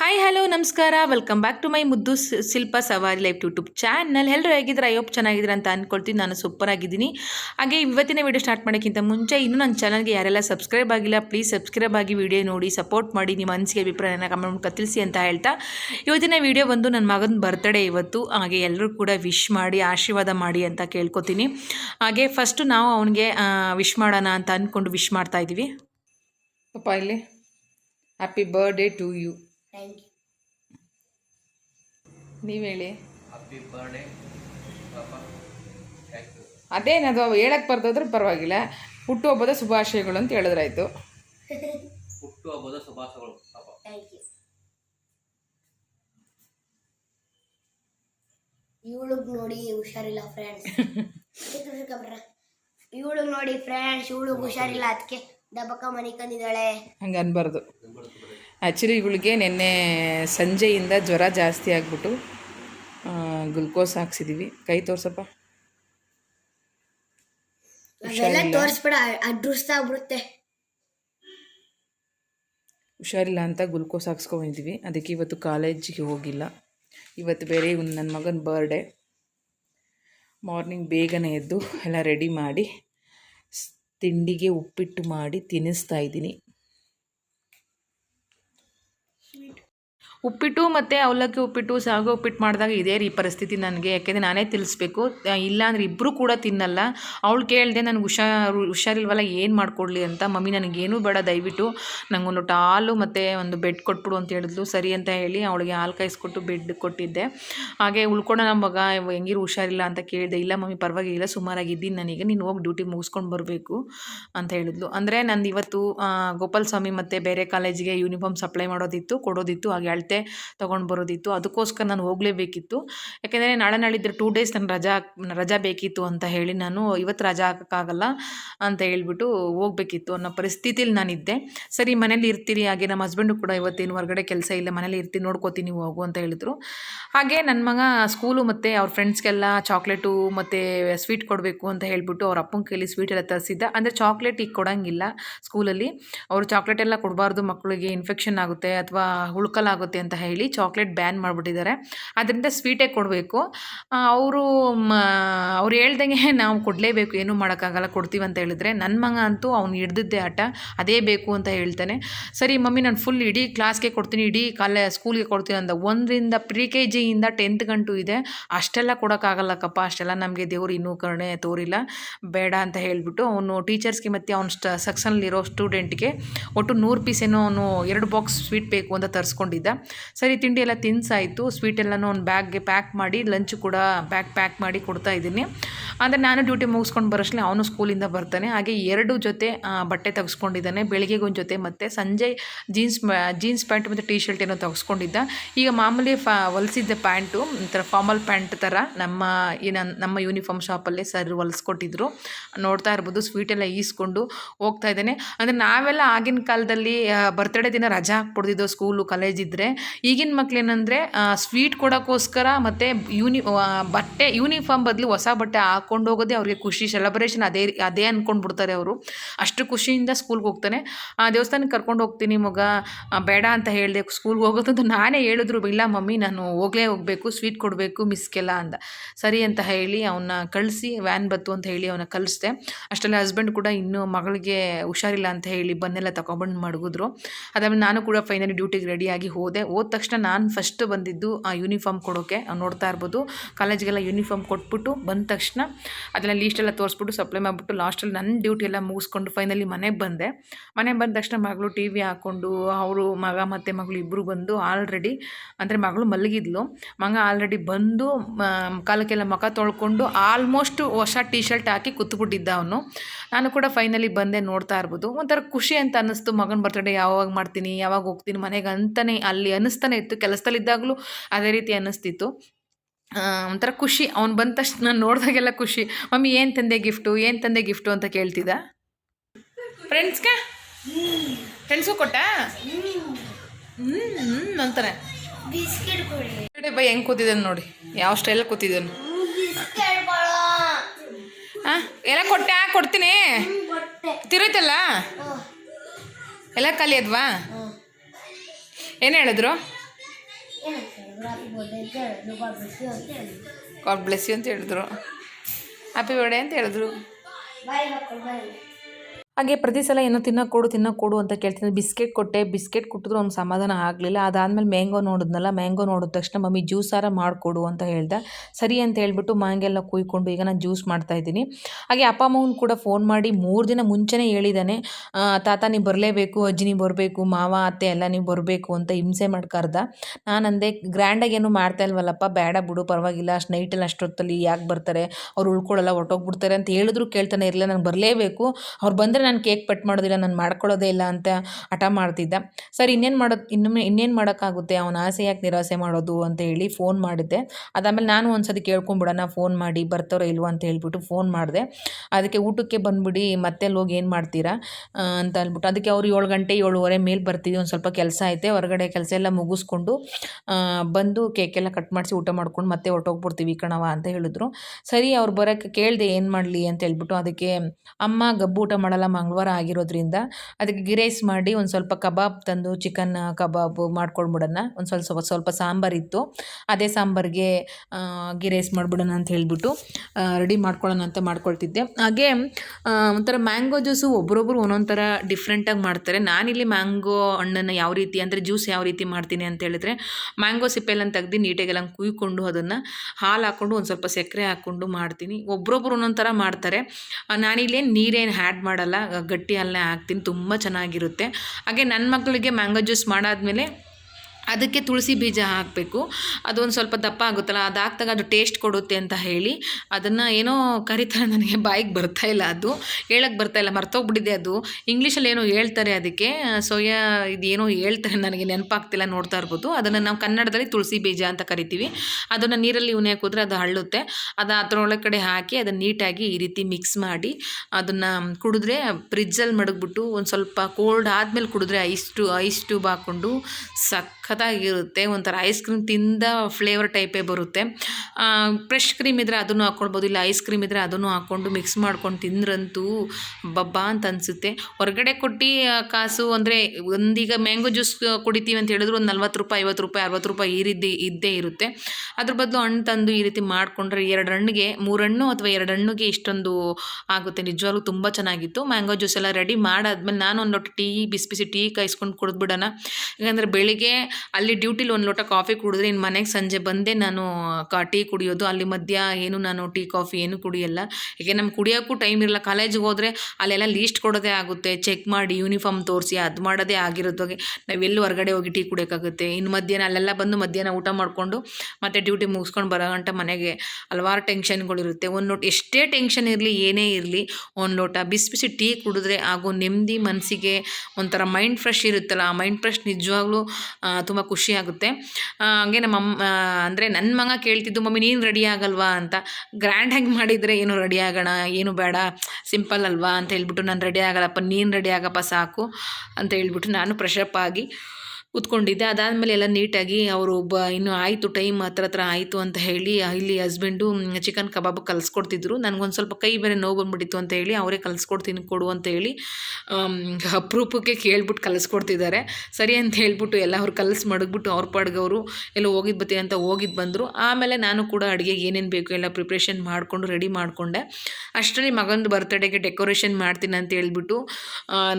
Hi hello ನಮಸ್ಕಾರ. Welcome back to my ಮುದ್ದು ಶಿಲ್ಪ ಸವಾರಿ ಲೈಫ್ ಯೂಟ್ಯೂಬ್ ಚಾನಲ್ ಎಲ್ಲರೂ ಹೇಗಿದ್ರೆ ಹೋಪ್ ಚೆನ್ನಾಗಿದ್ದೀರಾ ಅಂತ ಅಂದ್ಕೊಳ್ತೀನಿ ನಾನು ಸೂಪರ್ ಆಗಿದ್ದೀನಿ. ಹಾಗೆ ಇವತ್ತಿನ ವಿಡಿಯೋ ಸ್ಟಾರ್ಟ್ ಮಾಡೋಕ್ಕಿಂತ ಮುಂಚೆ ಇನ್ನೂ ನನ್ನ ಚಾನಲ್ಗೆ ಯಾರೆಲ್ಲ ಸಬ್ಸ್ಕ್ರೈಬ್ ಆಗಿಲ್ಲ ಪ್ಲೀಸ್ ಸಬ್ಸ್ಕ್ರೈಬ್ ಆಗಿ ವಿಡಿಯೋ ನೋಡಿ ಸಪೋರ್ಟ್ ಮಾಡಿ, ನಿಮ್ಮ ಅನಿಸಿಕೆ, ಅಭಿಪ್ರಾಯನ ಕಮೆಂಟ್ ಮೂಲಕ ತಿಳಿಸಿ ಅಂತ ಹೇಳ್ತಾ, ಇವತ್ತಿನ ವಿಡಿಯೋ ಬಂದು ನನ್ನ ಮಗನ ಬರ್ತ್ಡೇ ಇವತ್ತು. ಹಾಗೆ ಎಲ್ಲರೂ ಕೂಡ ವಿಶ್ ಮಾಡಿ, ಆಶೀರ್ವಾದ ಮಾಡಿ ಅಂತ ಕೇಳ್ಕೊತೀನಿ. ಹಾಗೆ ಫಸ್ಟು ನಾವು ಅವನಿಗೆ ವಿಶ್ ಮಾಡೋಣ ಅಂತ ಅಂದ್ಕೊಂಡು ವಿಶ್ ಮಾಡ್ತಾ ಇದ್ದೀವಿ. ಪಾಪ ಇಲ್ಲಿ happy birthday to you thank you ನೀವು ಹೇಳಿ. ಹ್ಯಾಪಿ ಬರ್ಡೇ ಪಾಪ ಥ್ಯಾಂಕ್ ಯು ಅದೇನದು ಹೇಳಕ್ಕೆ ಬರ್ದೋದ್ರೆ ಪರವಾಗಿಲ್ಲ. ಹುಟ್ಟುಹಬ್ಬದ ಶುಭಾಶಯಗಳು ಅಂತ ಹೇಳಿದ್ರಾಯ್ತು. ಹುಟ್ಟುಹಬ್ಬದ ಶುಭಾಶಯಗಳು ಪಾಪ ಥ್ಯಾಂಕ್ ಯು ಇವಳಿಗೆ ನೋಡಿ ಹುಷಾರಿಲ್ಲ ಫ್ರೆಂಡ್ಸ್ ಇವಳಿಗೆ ನೋಡಿ ಫ್ರೆಂಡ್ಸ್ ಇವಳಿಗೆ ಹುಷಾರಿಲ್ಲ ಅದಕ್ಕೆ ದಬಕ ಮನೆ ಕಂದಿದ್ದಾಳೆ. ಹಂಗೆ ಅನ್ಬಾರ್ದು. ಆ್ಯಕ್ಚುಲಿ ಇವಳಿಗೆ ನಿನ್ನೆ ಸಂಜೆಯಿಂದ ಜ್ವರ ಜಾಸ್ತಿ ಆಗಿಬಿಟ್ಟು ಗ್ಲುಕೋಸ್ ಹಾಕ್ಸಿದ್ದೀವಿ ಕೈ ತೋರ್ಸಪ್ಪ. ತೋರಿಸ್ಬೇಡ ಹುಷಾರಿಲ್ಲ ಅಂತ ಗ್ಲುಕೋಸ್ ಹಾಕ್ಸ್ಕೊಂಡಿದ್ದೀವಿ ಅದಕ್ಕೆ ಇವತ್ತು ಕಾಲೇಜಿಗೆ ಹೋಗಿಲ್ಲ. ಇವತ್ತು ಬೇರೆ ಇವ್ನು ನನ್ನ ಮಗನ ಬರ್ಡೇ ಮಾರ್ನಿಂಗ್ ಬೇಗನೆ ಎದ್ದು ಎಲ್ಲ ರೆಡಿ ಮಾಡಿ ತಿಂಡಿಗೆ ಉಪ್ಪಿಟ್ಟು ಮಾಡಿ ತಿನ್ನಿಸ್ತಾ ಇದ್ದೀನಿ. ಉಪ್ಪಿಟ್ಟು ಮತ್ತು ಅವಲಕ್ಕಿ ಉಪ್ಪಿಟ್ಟು, ಸಾಗು ಉಪ್ಪಿಟ್ಟು ಮಾಡಿದಾಗ ಇದೇ ರೀ ಪರಿಸ್ಥಿತಿ ನನಗೆ. ಯಾಕೆಂದರೆ ನಾನೇ ತಿಳಿಸ್ಬೇಕು. ಇಲ್ಲ ಇಬ್ಬರೂ ಕೂಡ ತಿನ್ನಲ್ಲ. ಅವಳು ಕೇಳಿದೆ ನನಗೆ ಹುಷಾರು ಹುಷಾರಿಲ್ವಲ್ಲ, ಏನು ಮಾಡಿಕೊಡ್ಲಿ ಅಂತ. ಮಮ್ಮಿ ನನಗೇನು ಬೇಡ, ದಯವಿಟ್ಟು ನನಗೊಂದು ಹಾಲು ಮತ್ತು ಒಂದು ಬೆಡ್ ಕೊಟ್ಬಿಡು ಅಂತ ಹೇಳಿದ್ಲು. ಸರಿ ಅಂತ ಹೇಳಿ ಅವಳಿಗೆ ಹಾಲು ಕಾಯಿಸ್ಕೊಟ್ಟು ಬೆಡ್ ಕೊಟ್ಟಿದ್ದೆ. ಹಾಗೆ ಉಳ್ಕೊಂಡು ನಮ್ಮ ಮಗ ಹೆಂಗಿರು ಹುಷಾರಿಲ್ಲ ಅಂತ ಕೇಳಿದೆ, ಇಲ್ಲ ಮಮ್ಮಿ ಪರವಾಗಿಲ್ಲ ಸುಮಾರಾಗಿದ್ದೀನಿ ನನಗೆ, ನೀನು ಹೋಗಿ ಡ್ಯೂಟಿ ಮುಗಿಸ್ಕೊಂಡು ಬರಬೇಕು ಅಂತ ಹೇಳಿದ್ಲು. ಅಂದರೆ ನಂದು ಇವತ್ತು ಗೋಪಾಲ್ ಸ್ವಾಮಿ ಮತ್ತು ಬೇರೆ ಕಾಲೇಜಿಗೆ ಯೂನಿಫಾರ್ಮ್ ಸಪ್ಲೈ ಮಾಡೋದಿತ್ತು, ಕೊಡೋದಿತ್ತು, ಹಾಗೆ ಅಳತೆ ತೊಗೊಂಡು ಬರೋದಿತ್ತು. ಅದಕ್ಕೋಸ್ಕರ ನಾನು ಹೋಗಲೇಬೇಕಿತ್ತು. ಯಾಕೆಂದರೆ ನಾಳೆ ನಾಳಿದ್ರೆ ಟೂ ಡೇಸ್ ನಾನು ರಜಾ ರಜಾ ಬೇಕಿತ್ತು ಅಂತ ಹೇಳಿ ನಾನು ಇವತ್ತು ರಜಾ ಹಾಕೋಕ್ಕಾಗಲ್ಲ ಅಂತ ಹೇಳ್ಬಿಟ್ಟು ಹೋಗಬೇಕಿತ್ತು ಅನ್ನೋ ಪರಿಸ್ಥಿತಿಲಿ ನಾನಿದ್ದೆ. ಸರಿ, ಮನೇಲಿ ಇರ್ತೀರಿ, ಹಾಗೆ ನಮ್ಮ ಹಸ್ಬೆಂಡು ಕೂಡ ಇವತ್ತೇನು ಹೊರಗಡೆ ಕೆಲಸ ಇಲ್ಲ, ಮನೇಲಿ ಇರ್ತೀನಿ ನೋಡ್ಕೋತೀನಿ ಹೋಗು ಅಂತ ಹೇಳಿದ್ರು. ಹಾಗೆ ನನ್ನ ಮಗ ಸ್ಕೂಲು ಮತ್ತು ಅವ್ರ ಫ್ರೆಂಡ್ಸ್ಗೆಲ್ಲ ಚಾಕ್ಲೇಟು ಮತ್ತು ಸ್ವೀಟ್ ಕೊಡಬೇಕು ಅಂತ ಹೇಳಿಬಿಟ್ಟು ಅವ್ರ ಅಪ್ಪನ ಕೈಲಿ ಸ್ವೀಟ್ ಎಲ್ಲ ತರಿಸಿದ್ದ. ಅಂದರೆ ಚಾಕ್ಲೇಟ್ ಈಗ ಕೊಡೋಂಗಿಲ್ಲ ಸ್ಕೂಲಲ್ಲಿ ಅವರು ಚಾಕ್ಲೇಟ್ ಎಲ್ಲ ಕೊಡಬಾರ್ದು ಮಕ್ಕಳಿಗೆ ಇನ್ಫೆಕ್ಷನ್ ಆಗುತ್ತೆ ಅಥವಾ ಹುಳ್ಕಲಾಗುತ್ತೆ ಅಂತ ಹೇಳಿ ಚಾಕ್ಲೇಟ್ ಬ್ಯಾನ್ ಮಾಡಿಬಿಟ್ಟಿದ್ದಾರೆ. ಅದರಿಂದ ಸ್ವೀಟೇ ಕೊಡಬೇಕು. ಅವರು ಅವ್ರು ಹೇಳ್ದಂಗೆ ನಾವು ಕೊಡಲೇಬೇಕು, ಏನೂ ಮಾಡೋಕ್ಕಾಗಲ್ಲ, ಕೊಡ್ತೀವಿ ಅಂತ ಹೇಳಿದ್ರೆ ನನ್ನ ಮಗ ಅಂತೂ ಅವ್ನು ಹಿಡ್ದಿದ್ದೇ ಆಟ, ಅದೇ ಬೇಕು ಅಂತ ಹೇಳ್ತಾನೆ. ಸರಿ ಮಮ್ಮಿ, ನಾನು ಫುಲ್ ಇಡೀ ಕ್ಲಾಸ್ಗೆ ಕೊಡ್ತೀನಿ, ಇಡೀ ಕಾಲೇ ಸ್ಕೂಲ್ಗೆ ಕೊಡ್ತೀನಿ ಅಂತ ಒಂದರಿಂದ ಪ್ರಿ ಕೆ ಜಿಯಿಂದ ಟೆಂತ್ ಗಂಟು ಇದೆ. ಅಷ್ಟೆಲ್ಲ ಕೊಡೋಕ್ಕಾಗಲ್ಲಕ್ಕಪ್ಪ, ಅಷ್ಟೆಲ್ಲ ನಮಗೆ ದೇವ್ರು ಇನ್ನೂ ಕರುಣೆ ತೋರಿಲ್ಲ. ಬೇಡ ಅಂತ ಹೇಳಿಬಿಟ್ಟು ಅವನು ಟೀಚರ್ಸ್ಗೆ ಮತ್ತು ಅವ್ನು ಸ್ಟ ಸೆಕ್ಷನಲ್ಲಿರೋ ಸ್ಟೂಡೆಂಟ್ಗೆ ಒಟ್ಟು ನೂರು ಪೀಸ್ ಏನೋ ಅವನು ಎರಡು ಬಾಕ್ಸ್ ಸ್ವೀಟ್ ಬೇಕು ಅಂತ ತರಿಸ್ಕೊಂಡಿದ್ದ. ಸರಿ, ತಿಂಡಿ ಎಲ್ಲ ತಿನ್ಸಾಯಿತು. ಸ್ವೀಟ್ ಎಲ್ಲನೂ ಒಂದು ಬ್ಯಾಗ್ಗೆ ಪ್ಯಾಕ್ ಮಾಡಿ ಲಂಚ್ ಕೂಡ ಬ್ಯಾಗ್ ಪ್ಯಾಕ್ ಮಾಡಿ ಕೊಡ್ತಾ ಇದ್ದೀನಿ. ಅಂದರೆ ನಾನು ಡ್ಯೂಟಿ ಮುಗಿಸ್ಕೊಂಡು ಬರೋಷ್ಟೇ ಅವನು ಸ್ಕೂಲಿಂದ ಬರ್ತಾನೆ. ಹಾಗೆ ಎರಡು ಜೊತೆ ಬಟ್ಟೆ ತೆಗೆಸ್ಕೊಂಡಿದ್ದಾನೆ. ಬೆಳಿಗ್ಗೆಗೊಂದು ಜೊತೆ ಮತ್ತು ಸಂಜೆ ಜೀನ್ಸ್ ಜೀನ್ಸ್ ಪ್ಯಾಂಟ್ ಮತ್ತು ಟೀ ಶರ್ಟ್ ಏನೋ ತೆಗೆಸ್ಕೊಂಡಿದ್ದ. ಈಗ ಮಾಮೂಲಿ ಫ, ಹೊಲಿಸಿದ್ದ ಪ್ಯಾಂಟು ಒಂಥರ ಫಾರ್ಮಲ್ ಪ್ಯಾಂಟ್ ಥರ ನಮ್ಮ, ಏನು, ನಮ್ಮ ಯೂನಿಫಾರ್ಮ್ ಶಾಪಲ್ಲೇ ಸರ್ ಹೊಲಿಸ್ಕೊಟ್ಟಿದ್ರು. ನೋಡ್ತಾ ಇರ್ಬೋದು ಸ್ವೀಟ್ ಎಲ್ಲ ಈಸ್ಕೊಂಡು ಹೋಗ್ತಾ ಇದ್ದಾನೆ. ಅಂದರೆ ನಾವೆಲ್ಲ ಆಗಿನ ಕಾಲದಲ್ಲಿ ಬರ್ತ್ಡೇ ದಿನ ರಜಾ ಹಾಕ್ಬಿಡ್ತಿದ್ದೋ ಸ್ಕೂಲು ಕಾಲೇಜ್ ಇದ್ದರೆ ಈಗಿನ ಮಕ್ಕಳು ಏನಂದರೆ ಸ್ವೀಟ್ ಕೊಡೋಕ್ಕೋಸ್ಕರ ಮತ್ತು ಯೂನಿ ಬಟ್ಟೆ ಯೂನಿಫಾರ್ಮ್ ಬದಲು ಹೊಸ ಬಟ್ಟೆ ಹಾಕ್ಕೊಂಡು ಹೋಗೋದೇ ಅವ್ರಿಗೆ ಖುಷಿ ಸೆಲೆಬ್ರೇಷನ್ ಅದೇ ಅದೇ ಅಂದ್ಕೊಂಡು ಬಿಡ್ತಾರೆ ಅವರು. ಅಷ್ಟು ಖುಷಿಯಿಂದ ಸ್ಕೂಲ್ಗೆ ಹೋಗ್ತಾನೆ. ಆ, ದೇವಸ್ಥಾನಕ್ಕೆ ಕರ್ಕೊಂಡು ಹೋಗ್ತೀನಿ ಮಗ. ಬೇಡ ಅಂತ ಹೇಳಿದೆ ಸ್ಕೂಲ್ಗೆ ಹೋಗೋದಂತ ನಾನೇ ಹೇಳಿದ್ರು, ಇಲ್ಲ ಮಮ್ಮಿ, ನಾನು ಹೋಗಲೇ ಹೋಗಬೇಕು ಸ್ವೀಟ್ ಕೊಡಬೇಕು ಮಿಸ್ಗೆಲ್ಲ ಅಂದ ಸರಿ ಅಂತ ಹೇಳಿ ಅವನ್ನ ಕಳಿಸಿ ವ್ಯಾನ್ ಬತ್ತು ಅಂತ ಹೇಳಿ ಅವನ್ನ ಕಲಿಸ್ದೆ ಅಷ್ಟರಲ್ಲಿ ಹಸ್ಬೆಂಡ್ ಕೂಡ ಇನ್ನೂ ಮಗಳಿಗೆ ಹುಷಾರಿಲ್ಲ ಅಂತ ಹೇಳಿ ಬನ್ನೆಲ್ಲ ತಗೊಬಂದು ಮಡಗಿದ್ರು. ಅದಾದ್ಮೇಲೆ ನಾನು ಕೂಡ ಫೈನಲಿ ಡ್ಯೂಟಿಗೆ ರೆಡಿಯಾಗಿ ಹೋದೆ. ಹೋದ ತಕ್ಷಣ ನಾನು ಫಸ್ಟ್ ಬಂದಿದ್ದು ಆ ಯೂನಿಫಾರ್ಮ್ ಕೊಡೋಕ್ಕೆ ನೋಡ್ತಾ ಇರ್ಬೋದು. ಕಾಲೇಜಿಗೆಲ್ಲ ಯೂನಿಫಾರ್ಮ್ ಕೊಟ್ಬಿಟ್ಟು ಬಂದ ತಕ್ಷಣ ಅದೆಲ್ಲ ಲೀಸ್ಟೆಲ್ಲ ತೋರಿಸ್ಬಿಟ್ಟು ಸಪ್ಲೈ ಮಾಡಿಬಿಟ್ಟು ಲಾಸ್ಟಲ್ಲಿ ನನ್ನ ಡ್ಯೂಟಿ ಎಲ್ಲ ಮುಗಿಸ್ಕೊಂಡು ಫೈನಲಿ ಮನೆಗೆ ಬಂದೆ. ಮನೆಗೆ ಬಂದ ತಕ್ಷಣ ಮಗಳು ಟಿ ವಿ ಹಾಕ್ಕೊಂಡು, ಅವರು ಮಗ ಮತ್ತು ಮಗಳು ಇಬ್ಬರು ಬಂದು ಆಲ್ರೆಡಿ ಅಂದರೆ ಮಗಳು ಮಲಗಿದ್ಲು. ಮಗ ಆಲ್ರೆಡಿ ಬಂದು ಕಾಲಕ್ಕೆಲ್ಲ ಮುಖ ತೊಳ್ಕೊಂಡು ಆಲ್ಮೋಸ್ಟ್ ಹೊಸ ಟೀ ಶರ್ಟ್ ಹಾಕಿ ಕೂತ್ಬಿಟ್ಟಿದ್ದ ಅವನು. ನಾನು ಕೂಡ ಫೈನಲಿ ಬಂದೆ ನೋಡ್ತಾ ಇರ್ಬೋದು. ಒಂಥರ ಖುಷಿ ಅಂತ ಅನ್ನಿಸ್ತು. ಮಗನ ಬರ್ತಡೇ ಯಾವಾಗ ಮಾಡ್ತೀನಿ, ಯಾವಾಗ ಹೋಗ್ತೀನಿ ಮನೆಗೆ ಅಂತಲೇ ಅಲ್ಲಿ ಅನ್ನಿಸ್ತಾನೆ ಇತ್ತು. ಕೆಲಸದಲ್ಲಿದ್ದಾಗಲೂ ಅದೇ ರೀತಿ ಅನ್ನಿಸ್ತಿತ್ತು. ಒಂಥರ ಖುಷಿ. ಅವ್ನು ಬಂದ ತಕ್ಷಣ ನಾನು ನೋಡಿದಾಗೆಲ್ಲ ಖುಷಿ. ಮಮ್ಮಿ ಏನು ತಂದೆ ಗಿಫ್ಟು? ಏನು ತಂದೆ ಗಿಫ್ಟು? ಅಂತ ಕೇಳ್ತಿದ್ದ. ಫ್ರೆಂಡ್ಸ್ಗೆ ಫ್ರೆಂಡ್ಸ್ಗೂ ಕೊಟ್ಟ? ಹ್ಞೂ ಕೊಡಿ. ಬೈ ಹೆಂಗೆ ಕೂತಿದ್ದಾನೆ ನೋಡಿ. ಯಾವ ಸ್ಟೈಲ್ ಕೂತಿದ್ದಾನೆ? ಹಾಂ ಎಲ್ಲ ಕೊಟ್ಟೆ ಕೊಡ್ತೀನಿ. ತಿರುತ್ತಲ್ಲ ಎಲ್ಲ ಖಾಲಿ ಅದ್ವಾ ಏನು ಹೇಳಿದ್ರು? ಗಾಡ್ ಬ್ಲೆಸ್ ಯು ಅಂತ ಹೇಳಿದ್ರು. ಹ್ಯಾಪಿ ಬರ್ಡೇ ಅಂತ ಹೇಳಿದ್ರು. ಹಾಗೆ ಪ್ರತಿ ಸಲ ಏನೋ ತಿನ್ನೋಕೆ ಕೊಡು ತಿನ್ನೋಕೆ ಕೊಡು ಅಂತ ಕೇಳ್ತೀನಿ ಬಿಸ್ಕೆಟ್ ಕೊಟ್ಟೆ. ಬಿಸ್ಕೆಟ್ ಕೊಟ್ಟಿದ್ರು ಅವ್ನು ಸಮಾಧಾನ ಆಗಲಿಲ್ಲ. ಅದಾದಮೇಲೆ ಮ್ಯಾಂಗೋ ನೋಡಿದ್ನಲ್ಲ, ಮ್ಯಾಂಗೋ ನೋಡಿದ ತಕ್ಷಣ, ಮಮ್ಮಿ ಜ್ಯೂಸಾರ ಮಾಡಿಕೊಡು ಅಂತ ಹೇಳ್ದೆ. ಸರಿ ಅಂತ ಹೇಳ್ಬಿಟ್ಟು ಮ್ಯಾಂಗೆಲ್ಲ ಕುಯ್ಕೊಂಡು ಈಗ ನಾನು ಜ್ಯೂಸ್ ಮಾಡ್ತಾಯಿದ್ದೀನಿ ಹಾಗೆ ಅಪ್ಪ ಅಮ್ಮನ ಕೂಡ ಫೋನ್ ಮಾಡಿ ಮೂರು ದಿನ ಮುಂಚೆನೇ ಹೇಳಿದ್ದಾನೆ ತಾತ ನೀವು ಬರಲೇಬೇಕು, ಅಜ್ಜಿ ನೀವು ಬರಬೇಕು, ಮಾವ, ಅತ್ತೆ ಎಲ್ಲ ನೀವು ಬರಬೇಕು ಅಂತ ಹಿಂಸೆ ಮಾಡ್ಕಾರ್ದ ಕರ್ದ. ನಾನು ಅಂದೆ ಗ್ರ್ಯಾಂಡಾಗಿ ಏನು ಮಾಡ್ತಾ ಇಲ್ವಲ್ಲಪ್ಪ, ಬೇಡ ಬಿಡು, ಪರವಾಗಿಲ್ಲ, ಅಷ್ಟು ನೈಟಲ್ಲಿ ಅಷ್ಟೊತ್ತಲ್ಲಿ ಯಾಕೆ ಬರ್ತಾರೆ? ಅವ್ರು ಉಳ್ಕೊಳ್ಳಲ್ಲ ಹೊರ್ಟೋಗ್ಬಿಡ್ತಾರೆ ಅಂತ ಹೇಳಿದ್ರು ಕೇಳ್ತಾನೆ ಇರಲಿಲ್ಲ, ನಾನು ಬರಲೇಬೇಕು. ಅವ್ರು ಬಂದರೆ ನಾನು ಕೇಕ್ ಕಟ್ ಮಾಡೋದಿಲ್ಲ, ನಾನು ಮಾಡ್ಕೊಳ್ಳೋದೇ ಇಲ್ಲ ಅಂತ ಹಠ ಮಾಡ್ತಿದ್ದ. ಸರ್, ಇನ್ನೇನು ಮಾಡೋದು, ಇನ್ನೊಮ್ಮೆ ಇನ್ನೇನು ಮಾಡೋಕ್ಕಾಗುತ್ತೆ? ಅವನ ಆಸೆ ಯಾಕೆ ನಿರಾಸೆ ಮಾಡೋದು ಅಂತ ಹೇಳಿ ಫೋನ್ ಮಾಡಿದ್ದೆ. ಅದಾದಮೇಲೆ ನಾನು ಒಂದು ಸತಿ ಕೇಳ್ಕೊಂಬಿಡೋಣ ಫೋನ್ ಮಾಡಿ ಬರ್ತಾರೋ ಇಲ್ವೋ ಅಂತ ಹೇಳ್ಬಿಟ್ಟು ಫೋನ್ ಮಾಡಿದೆ. ಅದಕ್ಕೆ ಊಟಕ್ಕೆ ಬಂದುಬಿಡಿ ಮತ್ತೆ ಅಲ್ಲಿ ಹೋಗಿ ಏನು ಮಾಡ್ತೀರಾ? ಅಂತ ಅಂದ್ಬಿಟ್ಟು ಅದಕ್ಕೆ ಅವ್ರು ಏಳು ಗಂಟೆ, ಏಳುವರೆ ಮೇಲೆ ಬರ್ತೀವಿ ಒಂದು ಸ್ವಲ್ಪ ಕೆಲಸ ಐತೆ, ಹೊರಗಡೆ ಕೆಲಸ ಎಲ್ಲ ಮುಗಿಸ್ಕೊಂಡು ಬಂದು ಕೇಕೆಲ್ಲ ಕಟ್ ಮಾಡಿಸಿ ಊಟ ಮಾಡ್ಕೊಂಡು ಮತ್ತೆ ಹೊರ್ಟೋಗ್ಬಿಡ್ತೀವಿ ಕಣವ ಅಂತ ಹೇಳಿದ್ರು. ಸರಿ, ಅವ್ರು ಬರೋಕ್ಕೆ ಕೇಳಿದೆ ಏನು ಮಾಡಲಿ ಅಂತ ಹೇಳ್ಬಿಟ್ಟು ಅದಕ್ಕೆ, ಅಮ್ಮ, ಗಬ್ಬು ಊಟ ಮಾಡಲ್ಲ ಮಂಗಳವಾರ ಆಗಿರೋದ್ರಿಂದ ಅದಕ್ಕೆ ಗಿರೈಸ್ ಮಾಡಿ ಒಂದು ಸ್ವಲ್ಪ ಕಬಾಬ್ ತಂದು ಚಿಕನ್ ಕಬಾಬ್ ಮಾಡ್ಕೊಳ್ಬಿಡೋಣ. ಒಂದು ಸ್ವಲ್ಪ ಸ್ವಲ್ಪ ಸ್ವಲ್ಪ ಸಾಂಬಾರಿತ್ತು ಅದೇ ಸಾಂಬಾರಿಗೆ ಗಿರೈಸ್ ಮಾಡಿಬಿಡೋಣ ಅಂತ ಹೇಳಿಬಿಟ್ಟು ರೆಡಿ ಮಾಡ್ಕೊಳ್ಳೋಣ ಅಂತ ಮಾಡ್ಕೊಳ್ತಿದ್ದೆ. ಹಾಗೆ ಒಂಥರ ಮ್ಯಾಂಗೋ ಜ್ಯೂಸು ಒಬ್ರೊಬ್ರು ಒಂದೊಂದು ಥರ ಡಿಫ್ರೆಂಟಾಗಿ ಮಾಡ್ತಾರೆ. ನಾನಿಲ್ಲಿ ಮ್ಯಾಂಗೋ ಹಣ್ಣನ್ನು ಯಾವ ರೀತಿ, ಅಂದರೆ ಜ್ಯೂಸ್ ಯಾವ ರೀತಿ ಮಾಡ್ತೀನಿ ಅಂತ ಹೇಳಿದ್ರೆ, ಮ್ಯಾಂಗೋ ಸಿಪ್ಪೆಲ್ಲನ್ನು ತೆಗ್ದು ನೀಟಾಗೆಲ್ಲ ಕುಯ್ಕೊಂಡು ಅದನ್ನು ಹಾಲು ಹಾಕ್ಕೊಂಡು ಒಂದು ಸ್ವಲ್ಪ ಸಕ್ಕರೆ ಹಾಕ್ಕೊಂಡು ಮಾಡ್ತೀನಿ. ಒಬ್ರೊಬ್ರು ಒಂದೊಂದು ಥರ ಮಾಡ್ತಾರೆ. ನಾನಿಲ್ಲೇನು ನೀರೇನು ಹ್ಯಾಡ್ ಮಾಡಲ್ಲ. ಗಟ್ಟಿ ಅಲ್ಲೇ ಹಾಕ್ತೀನಿ ತುಂಬ ಚೆನ್ನಾಗಿರುತ್ತೆ. ಹಾಗೆ ನನ್ನ ಮಕ್ಕಳಿಗೆ ಮ್ಯಾಂಗೋ ಜ್ಯೂಸ್ ಮಾಡಾದ್ಮೇಲೆ ಅದಕ್ಕೆ ತುಳಸಿ ಬೀಜ ಹಾಕಬೇಕು. ಅದೊಂದು ಸ್ವಲ್ಪ ದಪ್ಪ ಆಗುತ್ತಲ್ಲ ಅದು ಹಾಕ್ದಾಗ ಅದು ಟೇಸ್ಟ್ ಕೊಡುತ್ತೆ ಅಂತ ಹೇಳಿ ಅದನ್ನು ಏನೋ ಕರಿತಾರೆ ನನಗೆ, ಬಾಯಿಗೆ ಬರ್ತಾ ಇಲ್ಲ ಅದು. ಹೇಳಕ್ಕೆ ಬರ್ತಾ ಇಲ್ಲ, ಮರ್ತೋಗ್ಬಿಟ್ಟಿದೆ ಅದು. ಇಂಗ್ಲೀಷಲ್ಲಿ ಏನೋ ಹೇಳ್ತಾರೆ ಅದಕ್ಕೆ, ಸೋಯಾ ಇದೇನೋ ಹೇಳ್ತಾರೆ ನನಗೆ, ನೆನಪಾಗ್ತಿಲ್ಲ ನೋಡ್ತಾ ಇರ್ಬೋದು. ಅದನ್ನು ನಾವು ಕನ್ನಡದಲ್ಲಿ ತುಳಸಿ ಬೀಜ ಅಂತ ಕರಿತೀವಿ. ಅದನ್ನು ನೀರಲ್ಲಿ ಉನಿ ಹಾಕಿದ್ರೆ ಅದು ಹಳ್ಳುತ್ತೆ ಅದು ಅದರೊಳಗಡೆ ಹಾಕಿ ಅದನ್ನು ನೀಟಾಗಿ ಈ ರೀತಿ ಮಿಕ್ಸ್ ಮಾಡಿ ಅದನ್ನು ಕುಡಿದ್ರೆ ಫ್ರಿಜ್ಜಲ್ಲಿ ಮಡಗ್ಬಿಟ್ಟು ಒಂದು ಸ್ವಲ್ಪ ಕೋಲ್ಡ್ ಆದಮೇಲೆ ಕುಡಿದ್ರೆ ಐಸ್ ಟು ಐಸ್ ಟ್ಯೂಬ್ ಹಾಕ್ಕೊಂಡು ಸಖತ್ತಾಗಿರುತ್ತೆ ಒಂಥರ ಐಸ್ ಕ್ರೀಮ್ ತಿಂದ ಫ್ಲೇವರ್ ಟೈಪೇ ಬರುತ್ತೆ. ಫ್ರೆಶ್ ಕ್ರೀಮ್ ಇದ್ದರೆ ಅದನ್ನು ಹಾಕ್ಕೊಳ್ಬೋದು ಇಲ್ಲ ಐಸ್ ಕ್ರೀಮ್ ಇದ್ದರೆ ಅದನ್ನು ಹಾಕ್ಕೊಂಡು ಮಿಕ್ಸ್ ಮಾಡ್ಕೊಂಡು ತಿಂದ್ರಂತೂ ಬಬ್ಬಾ ಅಂತ ಅನಿಸುತ್ತೆ. ಹೊರಗಡೆ ಕೊಟ್ಟು ಕಾಸು ಅಂದರೆ ಒಂದೀಗ ಮ್ಯಾಂಗೋ ಜ್ಯೂಸ್ ಕುಡಿತೀವಿ ಅಂತ ಹೇಳಿದ್ರು ಒಂದು ನಲ್ವತ್ತು ರೂಪಾಯಿ, ಐವತ್ತು ರೂಪಾಯಿ, ಅರವತ್ತು ರೂಪಾಯಿ ಈ ರೀತಿ ಇದ್ದೇ ಇರುತ್ತೆ. ಅದ್ರ ಬದಲು ಹಣ್ಣು ತಂದು ಈ ರೀತಿ ಮಾಡಿಕೊಂಡ್ರೆ ಎರಡು ಹಣ್ಣಿಗೆ, ಮೂರು ಹಣ್ಣು ಅಥವಾ ಎರಡು ಹಣ್ಣಿಗೆ ಇಷ್ಟೊಂದು ಆಗುತ್ತೆ. ನಿಜವಾಗ್ಲೂ ತುಂಬ ಚೆನ್ನಾಗಿತ್ತು. ಮ್ಯಾಂಗೋ ಜ್ಯೂಸ್ ಎಲ್ಲ ರೆಡಿ ಮಾಡಾದ್ಮೇಲೆ ನಾನು ಒಂದು ಟೀ, ಬಿಸಿ ಬಿಸಿ ಟೀ ಕಾಯಿಸ್ಕೊಂಡು ಕುಡಿದ್ಬಿಡೋಣ. ಯಾಕಂದರೆ ಬೆಳಿಗ್ಗೆ ಅಲ್ಲಿ ಡ್ಯೂಟಿಲಿ ಒಂದು ಲೋಟ ಕಾಫಿ ಕುಡಿದ್ರೆ ಇನ್ನು ಮನೆಗೆ ಸಂಜೆ ಬಂದೇ ನಾನು ಕಾ ಟೀ ಕುಡಿಯೋದು. ಅಲ್ಲಿ ಮಧ್ಯ ಏನು ನಾನು ಟೀ ಕಾಫಿ ಏನು ಕುಡಿಯಲ್ಲ. ಏಕೆ ನಮ್ಗೆ ಕುಡಿಯೋಕ್ಕೂ ಟೈಮ್ ಇರಲ್ಲ. ಕಾಲೇಜಿಗೆ ಹೋದರೆ ಅಲ್ಲೆಲ್ಲ ಲೀಸ್ಟ್ ಕೊಡೋದೇ ಆಗುತ್ತೆ. ಚೆಕ್ ಮಾಡಿ ಯೂನಿಫಾರ್ಮ್ ತೋರಿಸಿ, ಅದು ಮಾಡೋದೇ ಆಗಿರೋದಾಗೆ ನಾವೆಲ್ಲೂ ಹೊರಗಡೆ ಹೋಗಿ ಟೀ ಕುಡಿಯೋಕ್ಕಾಗುತ್ತೆ ಇನ್ನು ಮಧ್ಯಾಹ್ನ ಅಲ್ಲೆಲ್ಲ ಬಂದು ಮಧ್ಯಾಹ್ನ ಊಟ ಮಾಡಿಕೊಂಡು ಮತ್ತೆ ಡ್ಯೂಟಿ ಮುಗಿಸ್ಕೊಂಡು ಬರೋ ಗಂಟ ಮನೆಗೆ ಹಲವಾರು ಟೆನ್ಷನ್ಗಳಿರುತ್ತೆ ಒಂದು ಲೋಟ, ಎಷ್ಟೇ ಟೆನ್ಷನ್ ಇರಲಿ, ಏನೇ ಇರಲಿ, ಒಂದು ಲೋಟ ಬಿಸಿ ಬಿಸಿ ಟೀ ಕುಡಿದ್ರೆ ಆಗೋ ನೆಮ್ಮದಿ ಮನಸ್ಸಿಗೆ ಒಂಥರ ಮೈಂಡ್ ಫ್ರೆಶ್ ಇರುತ್ತಲ್ಲ. ಆ ಮೈಂಡ್ ಫ್ರೆಶ್ ನಿಜವಾಗ್ಲೂ ತುಂಬ ಖುಷಿ ಆಗುತ್ತೆ. ಆ, ಹಂಗೆ ನಮ್ಮ ಅಮ್ಮ ಅಂದರೆ ನನ್ನ ಮಗ ಕೇಳ್ತಿದ್ದು ಮಮ್ಮಿ ನೀನು ರೆಡಿ ಆಗಲ್ವಾ? ಅಂತ. ಗ್ರ್ಯಾಂಡ್ ಗ್ರ್ಯಾಂಡಾಗಿ ಮಾಡಿದರೆ ಏನು ರೆಡಿ ಆಗೋಣ? ಏನು ಬೇಡ? ಸಿಂಪಲ್ ಅಲ್ವಾ? ಅಂತ ಹೇಳ್ಬಿಟ್ಟು ನಾನು ರೆಡಿ ಆಗಲ್ಲಪ್ಪ ನೀನು ರೆಡಿ ಆಗಪ್ಪ ಸಾಕು. ಅಂತ ಹೇಳ್ಬಿಟ್ಟು ನಾನು ಫ್ರೆಶಪ್ ಆಗಿ ಕೂತ್ಕೊಂಡಿದ್ದೆ ಅದಾದಮೇಲೆ ಎಲ್ಲ ನೀಟಾಗಿ ಅವರು ಬ ಇನ್ನು ಆಯಿತು, ಟೈಮ್ ಹತ್ರ ಹತ್ರ ಆಯಿತು ಅಂತ ಹೇಳಿ ಇಲ್ಲಿ ಹಸ್ಬೆಂಡು ಚಿಕನ್ ಕಬಾಬ್ ಕಲಿಸ್ಕೊಡ್ತಿದ್ರು. ನನಗೊಂದು ಸ್ವಲ್ಪ ಕೈ ಬೇರೆ ನೋವು ಬಂದ್ಬಿಟ್ಟಿತ್ತು ಅಂತ ಹೇಳಿ ಅವರೇ ಕಲಿಸ್ಕೊಡ್ತೀನಿ ಕೊಡು ಅಂತ ಹೇಳಿ ಅಪರೂಪಕ್ಕೆ ಕೇಳ್ಬಿಟ್ಟು ಕಲಿಸ್ಕೊಡ್ತಿದ್ದಾರೆ. ಸರಿ ಅಂತ ಹೇಳ್ಬಿಟ್ಟು ಎಲ್ಲ ಅವ್ರು ಕಲಿಸ್ ಮಡಗ್ಬಿಟ್ಟು ಅವ್ರ ಪಾಡ್ಗವರು ಎಲ್ಲ ಹೋಗಿದ್ದು ಬತ್ತೀನಿ ಅಂತ ಹೋಗಿದ್ದು ಬಂದರು. ಆಮೇಲೆ ನಾನು ಕೂಡ ಅಡುಗೆಗೆ ಏನೇನು ಬೇಕು ಎಲ್ಲ ಪ್ರಿಪ್ರೇಷನ್ ಮಾಡಿಕೊಂಡು ರೆಡಿ ಮಾಡಿಕೊಂಡೆ. ಅಷ್ಟರಲ್ಲಿ ಮಗಂದು ಬರ್ತಡೇಗೆ ಡೆಕೋರೇಷನ್ ಮಾಡ್ತೀನಿ ಅಂತ ಹೇಳ್ಬಿಟ್ಟು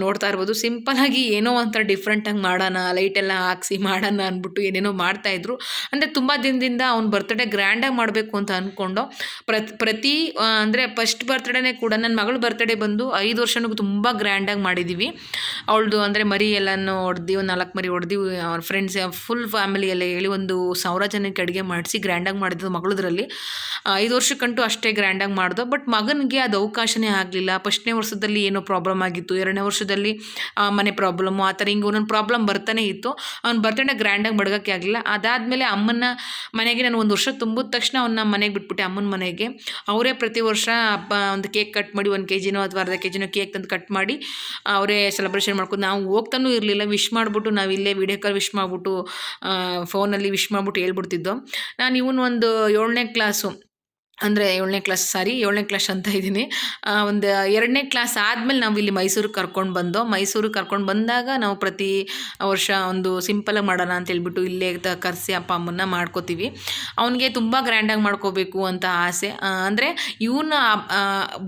ನೋಡ್ತಾ ಇರ್ಬೋದು. ಸಿಂಪಲಾಗಿ ಏನೋ ಒಂಥರ ಡಿಫ್ರೆಂಟಾಗಿ ಮಾಡೋಣ ಲೈಟೆಲ್ಲ ಹಾಕ್ಸಿ ಮಾಡೋಣ ಅಂದ್ಬಿಟ್ಟು ಏನೇನೋ ಮಾಡ್ತಾಯಿದ್ರು ಅಂದರೆ ತುಂಬ ದಿನದಿಂದ ಅವ್ನ ಬರ್ತ್ಡೇ ಗ್ರ್ಯಾಂಡಾಗಿ ಮಾಡಬೇಕು ಅಂತ ಅಂದ್ಕೊಂಡು ಪ್ರತಿ ಪ್ರತಿ ಅಂದರೆ ಫಸ್ಟ್ ಬರ್ತ್ಡೇನೇ ಕೂಡ ನನ್ನ ಮಗಳ ಬರ್ತ್ಡೇ ಬಂದು ಐದು ವರ್ಷನೂ ತುಂಬ ಗ್ರ್ಯಾಂಡಾಗಿ ಮಾಡಿದ್ದೀವಿ ಅವಳದು ಅಂದರೆ ಮರಿ ಎಲ್ಲನೂ ಹೊಡೆದು ಒಂದು ನಾಲ್ಕು ಮರಿ ಹೊಡೆದು ಅವ್ರ ಫ್ರೆಂಡ್ಸ್ ಫುಲ್ ಫ್ಯಾಮಿಲಿ ಎಲ್ಲ ಹೇಳಿ ಒಂದು ಸಾವಿರ ಜನಕ್ಕೆ ಅಡುಗೆ ಮಾಡಿಸಿ ಗ್ರ್ಯಾಂಡಾಗಿ ಮಾಡಿದ್ದು ಮಗಳದ್ರಲ್ಲಿ. ಐದು ವರ್ಷಕ್ಕಂತೂ ಅಷ್ಟೇ ಗ್ರ್ಯಾಂಡಾಗಿ ಮಾಡಿದೋ. ಬಟ್ ಮಗನಿಗೆ ಅದು ಅವಕಾಶನೇ ಆಗಲಿಲ್ಲ. ಫಸ್ಟ್ನೇ ವರ್ಷದಲ್ಲಿ ಏನೋ ಪ್ರಾಬ್ಲಮ್ ಆಗಿತ್ತು. ಎರಡನೇ ವರ್ಷದಲ್ಲಿ ಮನೆ ಪ್ರಾಬ್ಲಮ್ಮು ಆ ಥರ ಹಿಂಗೆ ಒಂದೊಂದು ಪ್ರಾಬ್ಲಮ್ ಬರ್ತಾನೆ ಇತ್ತು. ಅವ್ನ ಬರ್ತಡೇ ಗ್ರ್ಯಾಂಡಾಗಿ ಮಡಗಕ್ಕೆ ಆಗಲಿಲ್ಲ. ಅದಾದಮೇಲೆ ಅಮ್ಮನ ಮನೆಗೆ ನಾನು ಒಂದು ವರ್ಷ ತುಂಬಿದ ತಕ್ಷಣ ಅವನ್ನ ಮನೆಗೆ ಬಿಟ್ಬಿಟ್ಟೆ, ಅಮ್ಮನ ಮನೆಗೆ. ಅವರೇ ಪ್ರತಿ ವರ್ಷ ಒಂದು ಕೇಕ್ ಕಟ್ ಮಾಡಿ, ಒಂದು ಕೆ ಜಿನೋ ಅಥವಾ ಅರ್ಧ ಕೆ ಜಿನೋ ಕೇಕ್ ತಂದು ಕಟ್ ಮಾಡಿ, ಅವರೇ ಸೆಲೆಬ್ರೇಷನ್ ಮಾಡ್ಕೊಂಡು ನಾವು ಹೋಗ್ತಾನೂ ಇರಲಿಲ್ಲ. ವಿಶ್ ಮಾಡಿಬಿಟ್ಟು ನಾವು ಇಲ್ಲೇ ವಿಡಿಯೋ ಕಾಲ್ ವಿಶ್ ಮಾಡಿಬಿಟ್ಟು ಫೋನಲ್ಲಿ ವಿಶ್ ಮಾಡಿಬಿಟ್ಟು ಹೇಳ್ಬಿಡ್ತಿದ್ದೋ. ನಾನು ಇವನು ಒಂದು ಏಳನೇ ಕ್ಲಾಸು ಅಂದರೆ ಏಳನೇ ಕ್ಲಾಸ್ ಸಾರಿ ಏಳನೇ ಕ್ಲಾಸ್ ಅಂತ ಇದ್ದೀನಿ. ಒಂದು ಎರಡನೇ ಕ್ಲಾಸ್ ಆದಮೇಲೆ ನಾವು ಇಲ್ಲಿ ಮೈಸೂರಿಗೆ ಕರ್ಕೊಂಡು ಬಂದು ಮೈಸೂರಿಗೆ ಕರ್ಕೊಂಡು ಬಂದಾಗ ನಾವು ಪ್ರತಿ ವರ್ಷ ಒಂದು ಸಿಂಪಲಾಗಿ ಮಾಡೋಣ ಅಂತ ಹೇಳ್ಬಿಟ್ಟು ಇಲ್ಲೇ ಕರೆಸಿ ಅಪ್ಪ ಅಮ್ಮನ್ನ ಮಾಡ್ಕೋತೀವಿ. ಅವನಿಗೆ ತುಂಬ ಗ್ರ್ಯಾಂಡಾಗಿ ಮಾಡ್ಕೋಬೇಕು ಅಂತ ಆಸೆ. ಅಂದರೆ ಇವನ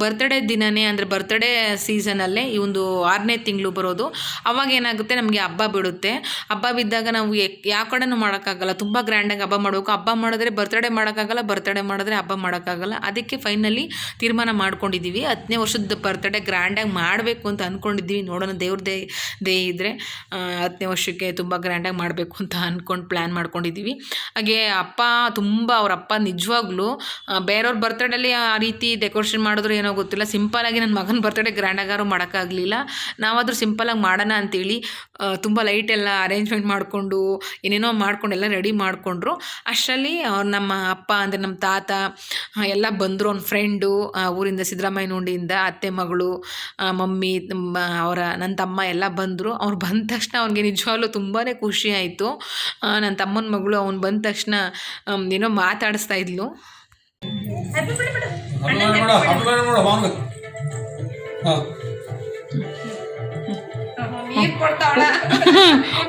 ಬರ್ತ್ಡೇ ದಿನವೇ ಅಂದರೆ ಬರ್ತ್ಡೇ ಸೀಸನಲ್ಲೇ ಈ ಒಂದು ಆರನೇ ತಿಂಗಳು ಬರೋದು. ಅವಾಗ ಏನಾಗುತ್ತೆ ನಮಗೆ ಹಬ್ಬ ಬಿಡುತ್ತೆ. ಹಬ್ಬ ಬಿದ್ದಾಗ ನಾವು ಯಾವ ಕಡೆನೂ ಮಾಡೋಕ್ಕಾಗಲ್ಲ. ತುಂಬ ಗ್ರ್ಯಾಂಡಾಗಿ ಹಬ್ಬ ಮಾಡಬೇಕು. ಹಬ್ಬ ಮಾಡಿದ್ರೆ ಬರ್ತ್ಡೇ ಮಾಡೋಕ್ಕಾಗಲ್ಲ ಬರ್ತ್ಡೇ ಮಾಡಿದ್ರೆ ಹಬ್ಬ ಮಾಡೋಕ್ಕಾಗಲ್ಲ. ಅದಕ್ಕೆ ಫೈನಲಿ ತೀರ್ಮಾನ ಮಾಡ್ಕೊಂಡಿದ್ದೀವಿ. ಹತ್ತನೇ ವರ್ಷದ ಬರ್ತ್ಡೇ ಗ್ರ್ಯಾಂಡಾಗಿ ಮಾಡಬೇಕು ಅಂತ ಅಂದ್ಕೊಂಡಿದ್ದೀವಿ ನೋಡೋಣ ದೇವ್ರ ದೇ ದೇ ಇದ್ದರೆ ಹತ್ತನೇ ವರ್ಷಕ್ಕೆ ತುಂಬ ಗ್ರ್ಯಾಂಡಾಗಿ ಮಾಡಬೇಕು ಅಂತ ಅಂದ್ಕೊಂಡು ಪ್ಲ್ಯಾನ್ ಮಾಡ್ಕೊಂಡಿದ್ದೀವಿ. ಹಾಗೆ ಅಪ್ಪ ತುಂಬ, ಅವ್ರ ಅಪ್ಪ ನಿಜವಾಗ್ಲೂ ಬೇರೆಯವ್ರ ಬರ್ತ್ಡೇಲಿ ಆ ರೀತಿ ಡೆಕೋರೇಷನ್ ಮಾಡಿದ್ರು ಏನೋ ಗೊತ್ತಿಲ್ಲ. ಸಿಂಪಲಾಗಿ ನನ್ನ ಮಗನ ಬರ್ತ್ಡೇ ಗ್ರ್ಯಾಂಡಾಗಾರು ಮಾಡೋಕ್ಕಾಗಲಿಲ್ಲ. ನಾವಾದರೂ ಸಿಂಪಲಾಗಿ ಮಾಡೋಣ ಅಂತೇಳಿ ತುಂಬ ಲೈಟ್ ಎಲ್ಲ ಅರೇಂಜ್ಮೆಂಟ್ ಮಾಡಿಕೊಂಡು, ಏನೇನೋ ಮಾಡ್ಕೊಂಡು ಎಲ್ಲ ರೆಡಿ ಮಾಡಿಕೊಂಡ್ರು. ಅಷ್ಟರಲ್ಲಿ, ಅವ್ರು ನಮ್ಮ ಅಪ್ಪ ಅಂದರೆ ನಮ್ಮ ತಾತ ಎಲ್ಲ ಬಂದರು ಅವ್ನ ಫ್ರೆಂಡು ಊರಿಂದ ಸಿದ್ದರಾಮಯ್ಯ ನೋಡಿಯಿಂದ ಅತ್ತೆ ಮಗಳು ಮಮ್ಮಿ ಅವರ ನನ್ನ ತಮ್ಮ ಎಲ್ಲ ಬಂದರು ಅವ್ರು ಬಂದ ತಕ್ಷಣ ಅವ್ನಿಗೆ ನಿಜವಾಗ್ಲೂ ತುಂಬಾ ಖುಷಿ ಆಯಿತು ನನ್ನ ತಮ್ಮನ ಮಗಳು ಅವ್ನು ಬಂದ ತಕ್ಷಣ ಏನೋ ಮಾತಾಡಿಸ್ತಾ ಇದ್ಲು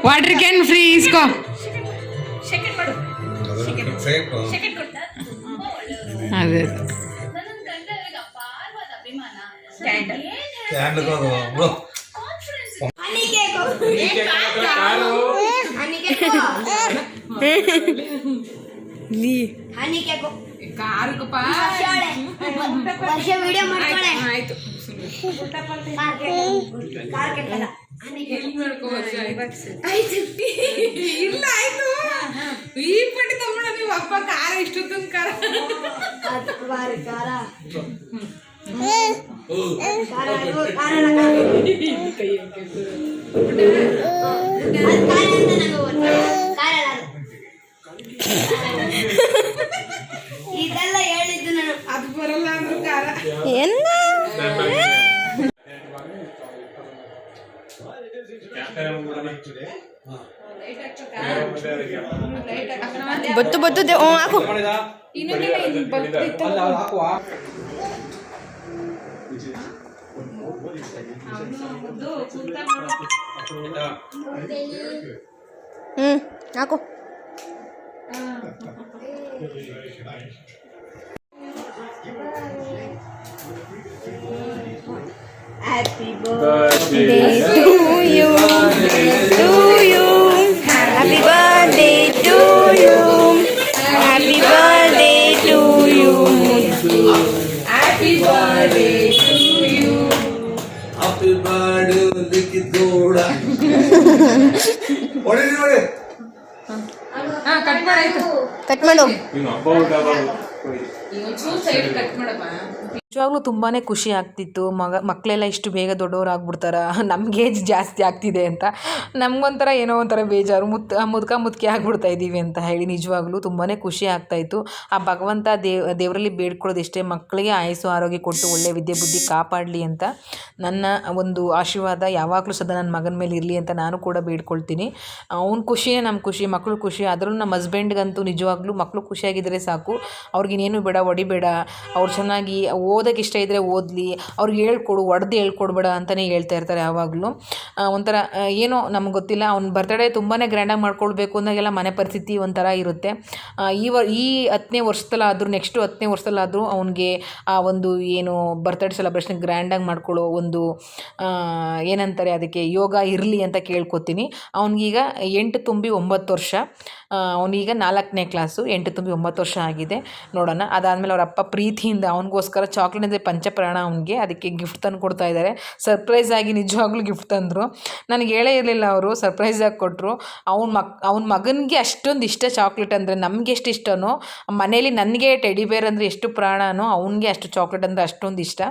ವಾಟರ್ ಕ್ಯಾನ್ ಫ್ರೀ ಇಸ್ಕೋ ಕಾರಕಪ್ಪ ವರ್ಷಾಳೆ. ವರ್ಷ ವಿಡಿಯೋ ಮಾಡ್ಕೊಳ್ಳೆ ಆಯ್ತು. Car cake. Car ಕೇಕಲ್ಲ. Honey cake. ಇಲ್ಲ ಆಯ್ತು ಈ ಪಟ್ಟಿ ತಗೊಂಡ ನೀವು ಅಪ್ಪ ಖಾರ ಇಷ್ಟೊತ್ತು ಖಾರ ಅದ್ ಬಾರಿ ಖಾರ. ಖಾರ ಅದು, ಖಾರ ಅಲ್ಲ, ಖಾರ. ಅದ್ ಖಾರ ಅಂತ ನಂಗೆ ಗೊತ್ತು. ಖಾರ ಅಲ್ಲ ಅದು. ಇದೆಲ್ಲ ಹೇಳಿದ್ದು ನಾನು ಅದು ಬರಲ್ಲ ಅಂದ್ರು ಖಾರ ಬತ್ತು ಬತ್ತು ದೆ- ಹ್ಞೂ, ಹಾಕು ಹ್ಞೂ ಹಾಕು birthday to you, to you. Happy birthday to you. Happy birthday to you. Happy birthday happy birthday ಲಿಕ್ಕಿದ್ದೋಡ ಹೊಡಿರಿ ನೋಡಿ ಹಾ ಕಟ್ ಮಾಡಾಯ್ತು ಕಟ್ ಮಾಡು ನಿಜವಾಗ್ಲೂ ತುಂಬಾ ಖುಷಿ ಆಗ್ತಿತ್ತು. ಮಗ ಮಕ್ಕಳೆಲ್ಲ ಇಷ್ಟು ಬೇಗ ದೊಡ್ಡವರಾಗ್ಬಿಡ್ತಾರ ನಮ್ಗೆ ಏಜ್ ಜಾಸ್ತಿ ಆಗ್ತಿದೆ ಅಂತ. ನಮಗೊಂಥರ ಏನೋ ಒಂಥರ ಬೇಜಾರು. ಮುತ್, ಮುದುಕ ಮುದುಕಿ ಆಗ್ಬಿಡ್ತಾ ಇದ್ದೀವಿ ಅಂತ ಹೇಳಿ ನಿಜವಾಗ್ಲೂ ತುಂಬಾ ಖುಷಿ ಆಗ್ತಾಯಿತ್ತು ಆ ಭಗವಂತ ದೇವ್, ದೇವರಲ್ಲಿ ಬೇಡ್ಕೊಳ್ಳೋದು ಇಷ್ಟೇ ಮಕ್ಕಳಿಗೆ ಆಯಸ್ಸು, ಆರೋಗ್ಯ ಕೊಟ್ಟು ಒಳ್ಳೆ ವಿದ್ಯೆ, ಬುದ್ಧಿ ಕಾಪಾಡಲಿ ಅಂತ ನನ್ನ ಒಂದು ಆಶೀರ್ವಾದ ಯಾವಾಗಲೂ ಸದಾ ನನ್ನ ಮಗನ ಮೇಲೆ ಇರಲಿ ಅಂತ ನಾನು ಕೂಡ ಬೇಡ್ಕೊಳ್ತೀನಿ. ಅವ್ನ ಖುಷಿಯೇ ನಮ್ಮ ಖುಷಿ ಮಕ್ಕಳು ಖುಷಿ, ಆದರೂ ನಮ್ಮ ಹಸ್ಬೆಂಡ್ಗಂತೂ ನಿಜವಾಗ್ಲೂ ಮಕ್ಕಳು ಖುಷಿಯಾಗಿದ್ದರೆ ಸಾಕು. ಅವ್ರಿಗಿನ್ನೇನು ಬೇಡ ಒಡಿಬೇಡ ಅವ್ರು ಚೆನ್ನಾಗಿ ಓದೋಕೆ ಇಷ್ಟ ಇದ್ದರೆ ಓದಲಿ, ಅವ್ರಿಗೆ ಹೇಳ್ಕೊಡು, ಒಡೆದು ಹೇಳ್ಕೊಡ್ಬೇಡ ಅಂತಲೇ ಹೇಳ್ತಾ ಇರ್ತಾರೆ ಯಾವಾಗಲೂ ಒಂಥರ ಏನೋ ನಮ್ಗೆ ಗೊತ್ತಿಲ್ಲ, ಅವ್ನ ಬರ್ತಡೇ ತುಂಬಾ ಗ್ರ್ಯಾಂಡಾಗಿ ಮಾಡ್ಕೊಳ್ಬೇಕು ಅಂದಾಗೆಲ್ಲ ಮನೆ ಪರಿಸ್ಥಿತಿ ಒಂಥರ ಇರುತ್ತೆ. ಈ ವ ಈ ಹತ್ತನೇ ವರ್ಷದಲ್ಲಾದರೂ ನೆಕ್ಸ್ಟು ಹತ್ತನೇ ವರ್ಷದಲ್ಲಾದರೂ ಅವನಿಗೆ ಆ ಒಂದು ಏನು ಬರ್ತಡೇ ಸೆಲೆಬ್ರೇಷನ್ ಗ್ರ್ಯಾಂಡಾಗಿ ಮಾಡ್ಕೊಳ್ಳೋ ಒಂದು ಏನಂತಾರೆ ಅದಕ್ಕೆ, ಯೋಗ ಇರಲಿ ಅಂತ ಕೇಳ್ಕೊತೀನಿ. ಅವನಿಗೀಗ ಎಂಟು ತುಂಬಿ ಒಂಬತ್ತು ವರ್ಷ. ಅವನೀಗ ನಾಲ್ಕನೇ ಕ್ಲಾಸು ಎಂಟು ತುಂಬಿ ಒಂಬತ್ತು ವರ್ಷ ಆಗಿದೆ. ನೋಡೋಣ, ಅದಾದಮೇಲೆ ಅವ್ರ ಅಪ್ಪ ಪ್ರೀತಿಯಿಂದ ಅವನಿಗೋಸ್ಕರ ಚಾಕ್ಲೇಟ್ ಅಂದರೆ ಪಂಚಪ್ರಾಣ ಅವನಿಗೆ ಅದಕ್ಕೆ ಗಿಫ್ಟ್ ತಂದು ಕೊಡ್ತಾ ಇದ್ದಾರೆ. ಸರ್ಪ್ರೈಸ್ ಆಗಿ ನಿಜವಾಗ್ಲೂ ಗಿಫ್ಟ್ ತಂದರು. ನನಗೆ ಹೇಳೇ ಇರಲಿಲ್ಲ ಅವರು ಸರ್ಪ್ರೈಸ್ ಆಗಿ ಕೊಟ್ಟರು ಅವ್ನ ಮಕ್, ಅವ್ನ ಮಗನಿಗೆ ಅಷ್ಟೊಂದು ಇಷ್ಟ ಚಾಕ್ಲೇಟ್ ಅಂದರೆ ನಮಗೆ ಎಷ್ಟು ಇಷ್ಟನೋ, ಮನೇಲಿ ನನಗೆ ಟೆಡಿ ಬೇರ್ ಅಂದರೆ ಎಷ್ಟು ಪ್ರಾಣನೋ ಅವನಿಗೆ ಅಷ್ಟು ಚಾಕ್ಲೇಟ್ ಅಂದರೆ ಅಷ್ಟೊಂದು ಇಷ್ಟ.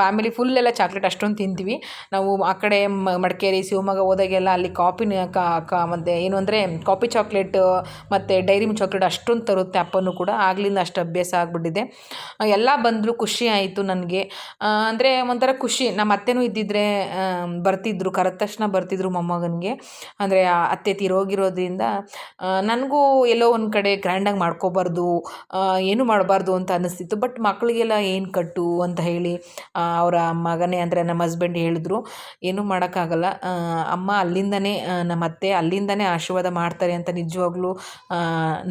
ಫ್ಯಾಮಿಲಿ ಫುಲ್ ಎಲ್ಲ ಚಾಕ್ಲೇಟ್ ಅಷ್ಟೊಂದು ತಿಂತೀವಿ. ನಾವು ಆ ಕಡೆ ಮಡಿಕೇರಿ, ಶಿವಮೊಗ್ಗ ಹೋದಾಗೆಲ್ಲ ಅಲ್ಲಿ ಕಾಪಿನ ಕಾ ಮತ್ತು ಏನು ಅಂದರೆ ಕಾಪಿ ಚಾಕ್ಲೇಟ್ ಮತ್ತು ಡೈರಿ ಚಾಕ್ಲೇಟ್ ಅಷ್ಟೊಂದು ತರುತ್ತೆ ಅಪ್ಪನೂ ಕೂಡ. ಆಗಲಿಂದ ಅಷ್ಟು ಅಭ್ಯಾಸ ಆಗಿಬಿಟ್ಟಿದೆ. ಎಲ್ಲ ಬಂದರೂ ಖುಷಿ ಆಯಿತು ನನಗೆ. ಅಂದರೆ ಒಂಥರ ಖುಷಿ. ನಮ್ಮ ಅತ್ತೆನೂ ಇದ್ದಿದ್ರೆ ಬರ್ತಿದ್ರು, ಕರೆದ ತಕ್ಷಣ ಬರ್ತಿದ್ರು ಮೊಮ್ಮಗನಿಗೆ. ಅಂದರೆ ಅತ್ತೆ ತೀರೋಗಿರೋದ್ರಿಂದ ನನಗೂ ಎಲ್ಲೋ ಒಂದು ಕಡೆ ಗ್ರ್ಯಾಂಡಾಗಿ ಮಾಡ್ಕೋಬಾರ್ದು ಏನು ಮಾಡಬಾರ್ದು ಅಂತ ಅನ್ನಿಸ್ತಿತ್ತು ಬಟ್ ಮಕ್ಕಳಿಗೆಲ್ಲ ಏನು ಕಟ್ಟು ಅಂತ ಹೇಳಿ ಅವರ ಮಗನೇ ಅಂದರೆ ನಮ್ಮ ಹಸ್ಬೆಂಡ್ ಹೇಳಿದ್ರು. ಏನೂ ಮಾಡೋಕ್ಕಾಗಲ್ಲ. ಅಮ್ಮ ಅಲ್ಲಿಂದನೇ ನಮ್ಮ ಅತ್ತೆ ಅಲ್ಲಿಂದನೇ ಆಶೀರ್ವಾದ ಮಾಡ್ತಾರೆ ಅಂತ ನಿಜವಾಗ್ಲೂ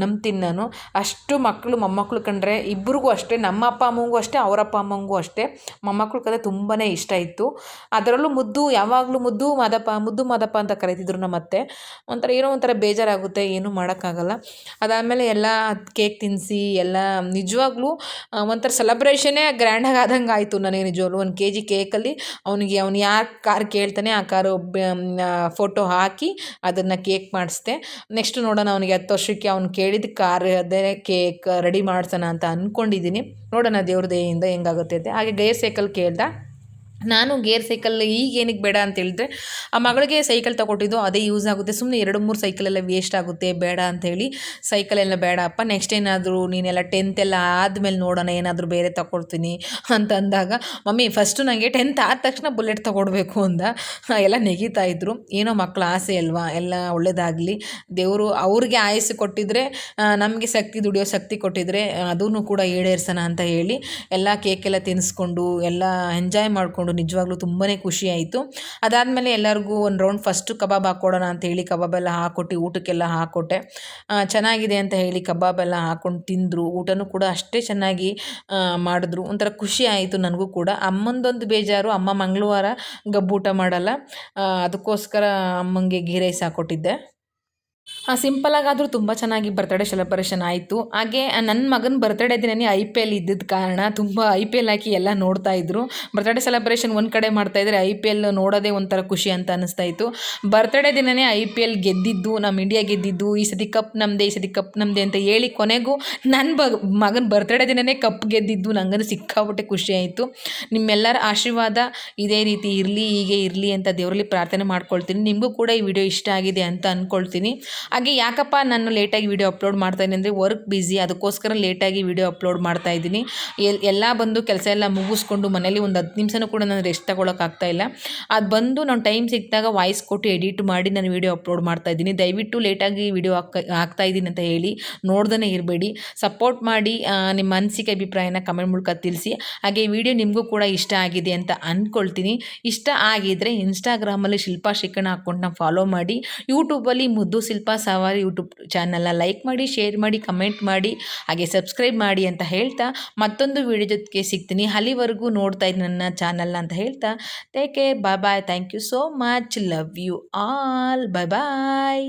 ನಂಬ್ತೀನಿ ನಾನು. ಅಷ್ಟು ಮಕ್ಕಳು ಮೊಮ್ಮಕ್ಕಳು ಕಂಡ್ರೆ ಇಬ್ಬರಿಗೂ ಅಷ್ಟೇ, ನಮ್ಮ ಅಪ್ಪ, ಅಮ್ಮಂಗೂ ಅಷ್ಟೇ, ಅವರ ಅಪ್ಪ ಅಮ್ಮಂಗೂ ಅಷ್ಟೇ. ಮೊಮ್ಮಕ್ಕಳು ಕತೆ ತುಂಬಾ ಇಷ್ಟ ಇತ್ತು. ಅದರಲ್ಲೂ ಮುದ್ದು, ಯಾವಾಗಲೂ ಮುದ್ದು ಮಾದಪ್ಪ ಮುದ್ದು ಮಾದಪ್ಪ ಅಂತ ಕರೀತಿದ್ರು ನಮ್ಮ ಅತ್ತೆ ಒಂಥರ ಏನೋ ಒಂಥರ ಬೇಜಾರಾಗುತ್ತೆ, ಏನೂ ಮಾಡೋಕ್ಕಾಗಲ್ಲ. ಅದಾದಮೇಲೆ ಎಲ್ಲ ಕೇಕ್ ತಿನ್ನಿಸಿ ಎಲ್ಲ ನಿಜವಾಗ್ಲೂ ಒಂಥರ ಸೆಲೆಬ್ರೇಷನ್ನೇ ಗ್ರ್ಯಾಂಡಾಗಿ ಆದಂಗೆ ಆಯಿತು ನನಗೆ ನಿಜವಾಗ್ಲೂ. ಒಂದು ಕೆ ಜಿ ಕೇಕಲ್ಲಿ ಅವನಿಗೆ, ಅವ್ನು ಯಾರು ಕಾರ್ ಕೇಳ್ತಾನೆ, ಆ ಕಾರು ಫೋಟೋ ಹಾಕಿ ಅದನ್ನು ಕೇಕ್ ಮಾಡಿಸ್ದೆ ನೆಕ್ಸ್ಟ್ ನೋಡೋಣ ಅವನಿಗೆ ಹತ್ತು ವರ್ಷಕ್ಕೆ ಅವ್ನು ಕೇಳಿದ ಕಾರ್, ಅದೇ ಕೇಕ್ ರೆಡಿ ಮಾಡ್ಸೋಣ ಅಂತ ಅಂದ್ಕೊಂಡಿದ್ದೀನಿ ನೋಡೋಣ ದೇವ್ರ ದಯೆಯಿಂದ ಹೆಂಗಾಗುತ್ತೆ ಅಂತ. ಹಾಗೆ ಗೇರ್ ಸೈಕಲ್ ಕೇಳ್ದ. ನಾನು ಗೇರ್ ಸೈಕಲ್ ಈಗ ಏನಕ್ಕೆ ಬೇಡ ಅಂತ ಹೇಳಿದ್ರೆ, ಆ ಮಗಳಿಗೆ ಸೈಕಲ್ ತಗೊಟ್ಟಿದ್ದು ಅದೇ ಯೂಸ್ ಆಗುತ್ತೆ. ಸುಮ್ಮನೆ ಎರಡು, ಮೂರು ಸೈಕಲೆಲ್ಲ ವೇಸ್ಟ್ ಆಗುತ್ತೆ, ಬೇಡ ಅಂಥೇಳಿ ಸೈಕಲ್ ಎಲ್ಲ ಬೇಡ. ಅಪ್ಪ ನೆಕ್ಸ್ಟ್ ಏನಾದರೂ ನೀನೆಲ್ಲ ಟೆಂತ್ ಎಲ್ಲ ಆದಮೇಲೆ ನೋಡೋಣ, ಏನಾದರೂ ಬೇರೆ ತಗೊಳ್ತೀನಿ ಅಂತ ಅಂದಾಗ, ಮಮ್ಮಿ ಫಸ್ಟು ನನಗೆ ಟೆಂತ್ ಆದ ತಕ್ಷಣ ಬುಲೆಟ್ ತಗೊಡ್ಬೇಕು ಅಂತ ಎಲ್ಲ ನೆಗೀತಾ ಇದ್ರು. ಏನೋ ಮಕ್ಕಳ ಆಸೆ ಅಲ್ವಾ? ಎಲ್ಲ ಒಳ್ಳೇದಾಗಲಿ. ದೇವರು ಅವ್ರಿಗೆ ಆಯಸ್ಸು ಕೊಟ್ಟಿದ್ರೆ ನಮಗೆ ಶಕ್ತಿ ದುಡಿಯೋ ಶಕ್ತಿ ಕೊಟ್ಟಿದ್ರೆ ಅದೂ ಕೂಡ ಈಡೇರ್ಸೋಣ ಅಂತ ಹೇಳಿ, ಎಲ್ಲ ಕೇಕೆಲ್ಲ ತಿನ್ನಿಸ್ಕೊಂಡು ಎಲ್ಲ ಎಂಜಾಯ್ ಮಾಡಿಕೊಂಡು ನಿಜವಾಗ್ಲೂ ತುಂಬಾ ಖುಷಿ ಆಯಿತು. ಅದಾದಮೇಲೆ ಎಲ್ಲರಿಗೂ ಒಂದು ರೌಂಡ್ ಫಸ್ಟು ಕಬಾಬ್ ಹಾಕ್ಕೊಡೋಣ ಅಂತ ಹೇಳಿ ಕಬಾಬ್ ಎಲ್ಲ ಹಾಕ್ಕೊಟ್ಟು ಊಟಕ್ಕೆಲ್ಲ ಹಾಕ್ಕೊಟ್ಟೆ ಚೆನ್ನಾಗಿದೆ ಅಂತ ಹೇಳಿ ಕಬಾಬ್ ಎಲ್ಲ ಹಾಕ್ಕೊಂಡು ತಿಂದರು. ಊಟನೂ ಕೂಡ ಅಷ್ಟೇ ಚೆನ್ನಾಗಿ ಮಾಡಿದ್ರು. ಒಂಥರ ಖುಷಿ ಆಯಿತು ನನಗೂ ಕೂಡ. ಅಮ್ಮಂದೊಂದು ಬೇಜಾರು. ಅಮ್ಮ ಮಂಗಳವಾರ ಗಬ್ಬೂಟ ಮಾಡಲ್ಲ. ಅದಕ್ಕೋಸ್ಕರ ಅಮ್ಮಂಗೆ ಗೀ ರೈಸ್ ಹಾಕ್ಕೊಟ್ಟಿದ್ದೆ ಸಿಂಪಲಾಗಾದರೂ ತುಂಬ ಚೆನ್ನಾಗಿ ಬರ್ತ್ಡೇ ಸೆಲೆಬ್ರೇಷನ್ ಆಯಿತು. ಹಾಗೆ ನನ್ನ ಮಗನ ಬರ್ತಡೇ ದಿನನೇ ಐ ಪಿ ಎಲ್ ಇದ್ದಿದ್ದ ಕಾರಣ ತುಂಬ ಐ ಪಿ ಎಲ್ ಹಾಕಿ ಎಲ್ಲ ನೋಡ್ತಾ ಇದ್ರು. ಬರ್ತಡೇ ಸೆಲೆಬ್ರೇಷನ್ ಒಂದು ಕಡೆ ಮಾಡ್ತಾಯಿದ್ರೆ ಐ ಪಿ ಎಲ್ ನೋಡೋದೇ ಒಂಥರ ಖುಷಿ ಅಂತ ಅನ್ನಿಸ್ತಾ ಇತ್ತು. ಬರ್ತಡೇ ದಿನನೇ ಐ ಪಿ ಎಲ್ ಗೆದ್ದಿದ್ದು ನಮ್ಮ ಇಂಡಿಯಾ ಗೆದ್ದಿದ್ದು, ಈ ಸತಿ ಕಪ್ ನಮ್ಮದೇ ಈ ಸತಿ ಕಪ್ ನಮ್ಮದೇ ಅಂತ ಹೇಳಿ ಕೊನೆಗೂ ನನ್ನ ಬ, ಮಗನ ಬರ್ತಡೇ ದಿನನೇ ಕಪ್ ಗೆದ್ದಿದ್ದು ನನಗಂದು ಸಿಕ್ಕಾಪಟ್ಟೆ ಖುಷಿ ಆಯಿತು. ನಿಮ್ಮೆಲ್ಲರ ಆಶೀರ್ವಾದ ಇದೇ ರೀತಿ ಇರಲಿ, ಹೀಗೆ ಇರಲಿ ಅಂತ ದೇವರಲ್ಲಿ ಪ್ರಾರ್ಥನೆ ಮಾಡ್ಕೊಳ್ತೀನಿ. ನಿಮಗೂ ಕೂಡ ಈ ವಿಡಿಯೋ ಇಷ್ಟ ಆಗಿದೆ ಅಂತ ಅಂದ್ಕೊಳ್ತೀನಿ ಹಾಗೆ ಯಾಕಪ್ಪ ನಾನು ಲೇಟಾಗಿ ವೀಡಿಯೋ ಅಪ್ಲೋಡ್ ಮಾಡ್ತಾ ಇದ್ದೀನಿ ಅಂದರೆ ವರ್ಕ್ ಬ್ಯುಸಿ ಅದಕ್ಕೋಸ್ಕರ ಲೇಟಾಗಿ ವೀಡಿಯೋ ಅಪ್ಲೋಡ್ ಮಾಡ್ತಾ ಇದ್ದೀನಿ. ಎಲ್, ಎಲ್ಲ ಬಂದು ಕೆಲಸ ಎಲ್ಲ ಮುಗಿಸ್ಕೊಂಡು ಮನೇಲಿ ಒಂದು ಹತ್ತು ನಿಮಿಷನೂ ಕೂಡ ನಾನು ರೆಸ್ಟ್ ಇಲ್ಲ. ಅದು ಬಂದು ನಾನು ಟೈಮ್ ಸಿಕ್ಕಿದಾಗ ವಾಯ್ಸ್ ಕೊಟ್ಟು ಎಡಿಟ್ ಮಾಡಿ ನಾನು ವೀಡಿಯೋ ಅಪ್ಲೋಡ್ ಮಾಡ್ತಾ ಇದ್ದೀನಿ. ದಯವಿಟ್ಟು ಲೇಟಾಗಿ ವೀಡಿಯೋ ಹಾಕ, ಹಾಕ್ತಾ ಇದ್ದೀನಿ ಅಂತ ಹೇಳಿ ನೋಡ್ದೇ ಇರಬೇಡಿ. ಸಪೋರ್ಟ್ ಮಾಡಿ ನಿಮ್ಮ ಅನಿಸಿಕೆ ಅಭಿಪ್ರಾಯನ ಕಮೆಂಟ್ ಮೂಲಕ ತಿಳಿಸಿ. ಹಾಗೆ ವಿಡಿಯೋ ನಿಮಗೂ ಕೂಡ ಇಷ್ಟ ಆಗಿದೆ ಅಂತ ಅಂದ್ಕೊಳ್ತೀನಿ ಇಷ್ಟ ಆಗಿದ್ದರೆ ಇನ್ಸ್ಟಾಗ್ರಾಮಲ್ಲಿ ಶಿಲ್ಪಾ ಶಿಕ್ಷಣ ಅಕೌಂಟ್ನ ಫಾಲೋ ಮಾಡಿ. ಯೂಟ್ಯೂಬಲ್ಲಿ ಮುದ್ದು ಶಿಲ್ಪಾ ಸವಾರಿ ಯೂಟ್ಯೂಬ್ ಚಾನಲ್ನ ಲೈಕ್ ಮಾಡಿ, ಶೇರ್ ಮಾಡಿ, ಕಮೆಂಟ್ ಮಾಡಿ, ಹಾಗೆ ಸಬ್ಸ್ಕ್ರೈಬ್ ಮಾಡಿ ಅಂತ ಹೇಳ್ತಾ ಮತ್ತೊಂದು ವಿಡಿಯೋ ಜೊತೆಗೆ ಸಿಗ್ತೀನಿ. ಅಲ್ಲಿವರೆಗೂ ನೋಡ್ತಾ ಇದ್ದೀನಿ ನನ್ನ ಚಾನಲ್ನ ಅಂತ ಹೇಳ್ತಾ take care bye bye thank you so much love you all bye bye